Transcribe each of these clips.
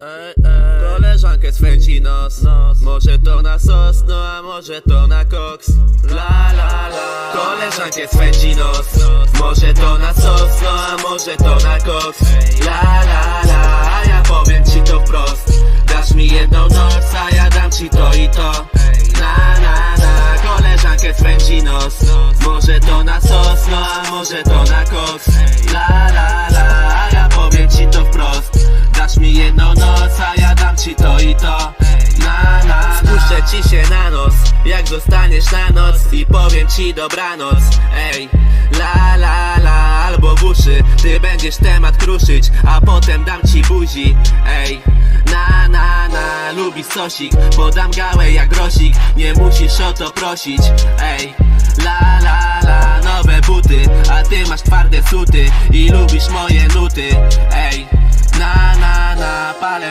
Ej, ej. Koleżankę swędzi nos. Może to na sos, no a może to na koks. La la la. Koleżankę swędzi nos. Może to na sos, no a może to na koks. La la la. A ja powiem ci to wprost. Dasz mi jedną noc, a ja dam ci to i to. Na na na Koleżankę swędzi nos. Może to na sos, no a może to na koks jedną noc, a ja dam ci to i to. Na na Spuszczę ci się na nos Jak zostaniesz na noc I powiem ci dobranoc. Ej La la la Albo w uszy Ty będziesz temat kruszyć A potem dam ci buzi. Ej na na na Lubisz sosik Podam gałę jak grosik Nie musisz o to prosić. Ej La la la Nowe buty A ty masz twarde suty I lubisz moje nuty. Ej na na na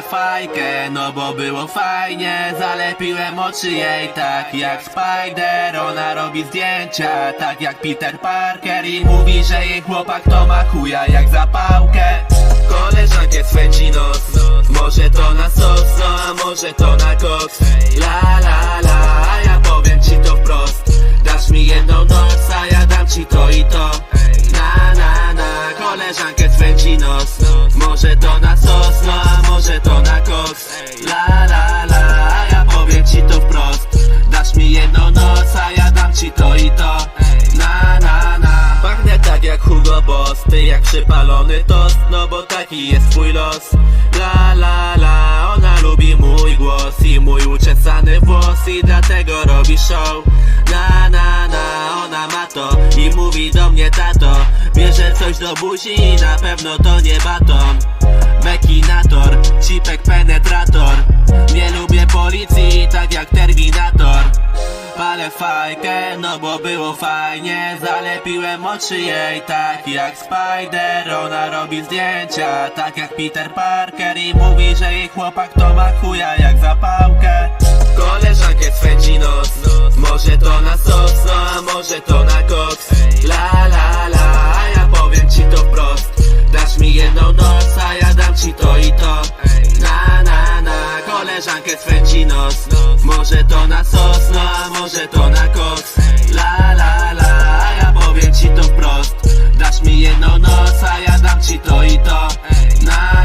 fajkę, no bo było fajnie. Zalepiłem oczy jej tak jak Spider Ona robi zdjęcia tak jak Peter Parker I mówi, że jej chłopak to ma chuja jak zapałkę. Koleżankę swędzi nos Może to na sos, no a może to na koks. La la la, a ja powiem ci to wprost. Dasz mi jedną noc, a ja dam ci to i to. Na na na, koleżankę swędzi nos Może to na sos, no a może to na koks. La la la, a ja powiem ci to wprost. Dasz mi jedną noc, a ja dam ci to i to. Na na na. Pachnę tak jak Hugo Boss Ty jak przypalony tost No bo taki jest twój los. La la la Ona lubi mój głos I mój uczesany włos I dlatego robi show. Na na na Ona ma to I mówi do mnie tato. Bierze coś do buzi I na pewno to nie baton Bekinator Cipek penetrator. Nie lubię policji Tak jak Terminator. Palę fajkę, no bo było fajnie. Zalepiłem oczy jej tak jak Spider Ona robi zdjęcia. Tak jak Peter Parker I mówi, że jej chłopak to ma chuja jak zapałkę. Koleżankę swędzi nos. Może to na sos, no a może to na koleżankę z Fecinos Może to na sos, no a może to na koks. La la la, a ja powiem ci to wprost. Dasz mi jedną noc, a ja dam ci to i to. Na